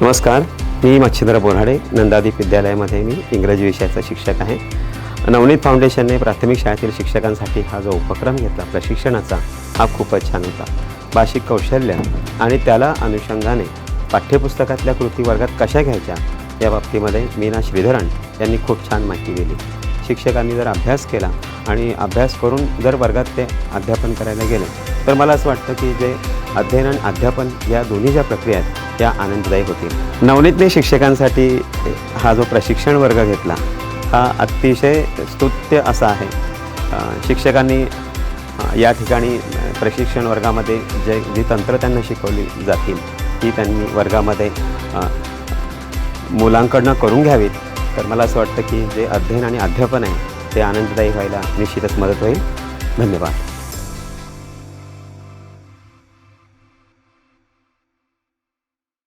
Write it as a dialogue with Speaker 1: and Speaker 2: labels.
Speaker 1: नमस्कार मी मच्छिंद्र बोराडे नंदादीप विद्यालयामध्ये मी इंग्रजी विषयाचा शिक्षक आहे. नवनीत फाउंडेशनने प्राथमिक शाळेतील शिक्षकांसाठी हा जो उपक्रम घेतला प्रशिक्षणाचा हा खूपच छान होता. भाषिक कौशल्य आणि त्याला अनुषंगाने पाठ्यपुस्तकातल्या कृती वर्गात कशा घ्यायच्या या बाबतीमध्ये मीना श्रीधरन यांनी खूप छान माहिती दिली. शिक्षकांनी जर अभ्यास केला आणि अभ्यास करून जर वर्गात ते अध्यापन करायला गेले तर मला असं वाटतं की जे अध्ययन आणि अध्यापन या दोन्ही ज्या प्रक्रिया आहेत त्या आनंददायी होतील. नवनीतने शिक्षकांसाठी हा जो प्रशिक्षण वर्ग घेतला हा अतिशय स्तुत्य असा आहे. शिक्षकांनी या ठिकाणी प्रशिक्षण वर्गामध्ये जे जी तंत्र त्यांना शिकवली जातील ती त्यांनी वर्गामध्ये मुलांकडनं करून घ्यावीत. तर मला असं वाटतं की जे अध्ययन आणि अध्यापन आहे ते आनंददायी व्हायला निश्चितच मदत होईल. धन्यवाद.